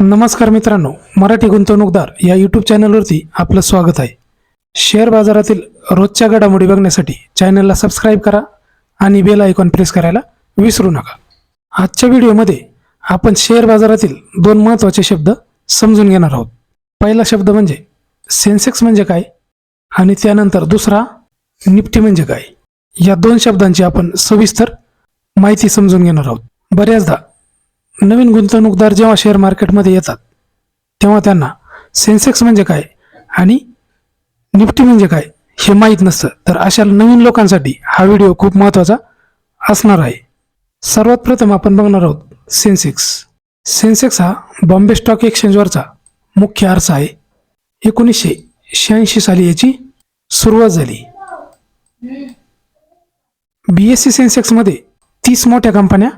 नमस्कार मित्रांनो मराठी गुंतवणूकदार या यूट्यूब चॅनलवरती आपलं स्वागत आहे. शेअर बाजारातील रोजच्या घडामोडी बघण्यासाठी चॅनलला सबस्क्राईब करा आणि बेल आयकॉन प्रेस करायला विसरू नका. आजच्या व्हिडिओमध्ये आपण शेअर बाजारातील दोन महत्त्वाचे शब्द समजून घेणार आहोत. पहिला शब्द म्हणजे सेन्सेक्स म्हणजे काय? आणि त्यानंतर दुसरा निफ्टी म्हणजे काय? या दोन शब्दांची आपण सविस्तर माहिती समजून घेणार आहोत. बऱ्याचदा नवीन गुंतवणूकदार जेव्हा शेअर मार्केटमध्ये येतात तेव्हा त्यांना सेन्सेक्स म्हणजे काय आणि निफ्टी म्हणजे काय हे माहीत नसतं. तर अशा नवीन लोकांसाठी हा व्हिडिओ खूप महत्त्वाचा असणार आहे. सर्वात प्रथम आपण बघणार आहोत सेन्सेक्स सेन्सेक्स हा बॉम्बे स्टॉक एक्सचेंजवरचा मुख्य आरसा आहे. एकोणीसशे शहाऐंशी साली याची सुरुवात झाली. बी एस सी सेन्सेक्समध्ये तीस मोठ्या कंपन्या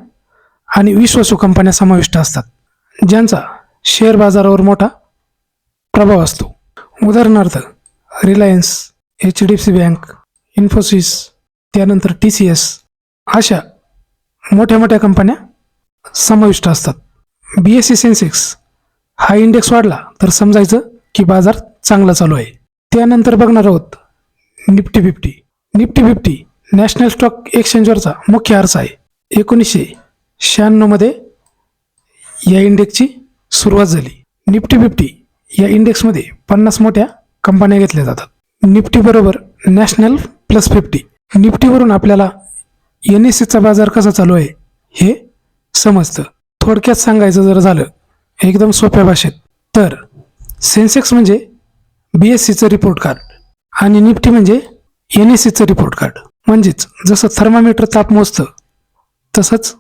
आणि विश्वासू कंपन्या समाविष्ट असतात. ज्यांचा शेअर बाजारावर मोठा प्रभाव असतो. उदाहरणार्थ Reliance H D F C bank Infosys त्यानंतर टी सी एस अशा मोठ्या मोठ्या कंपन्या समाविष्ट असतात. बी एस सी सेन्सेक्स हा इंडेक्स वाढला तर समजायचं की बाजार चांगला चालू आहे. त्यानंतर बघणार आहोत Nifty fifty. Nifty fifty national stock एक्सचेंजवरचा मुख्य आरसा आहे. एकोणीसशे शहाण्णवमध्ये या इंडेक्सची सुरुवात झाली. निफ्टी फिफ्टी या इंडेक्समध्ये पन्नास मोठ्या कंपन्या घेतल्या जातात. निफ्टीबरोबर नॅशनल प्लस फिफ्टी. निफ्टीवरून आपल्याला एन एस सीचा बाजार कसा चालू आहे हे समजतं. थोडक्यात सांगायचं जर झालं एकदम सोप्या भाषेत तर सेन्सेक्स म्हणजे बी एस सीचं रिपोर्ट कार्ड आणि निफ्टी म्हणजे एन एस सीचं रिपोर्ट कार्ड. म्हणजेच जसं थर्मामीटर ताप मोजतं तसंच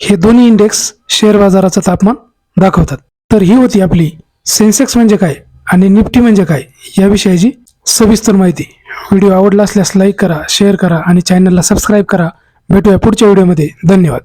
हे दोन्ही इंडेक्स शेअर बाजाराचं तापमान दाखवतात. तर ही होती आपली सेन्सेक्स म्हणजे काय आणि निफ्टी म्हणजे काय याविषयीची सविस्तर माहिती. व्हिडिओ आवडला असल्यास लाईक करा शेअर करा आणि चॅनलला सबस्क्राईब करा. भेटूया पुढच्या व्हिडिओमध्ये धन्यवाद.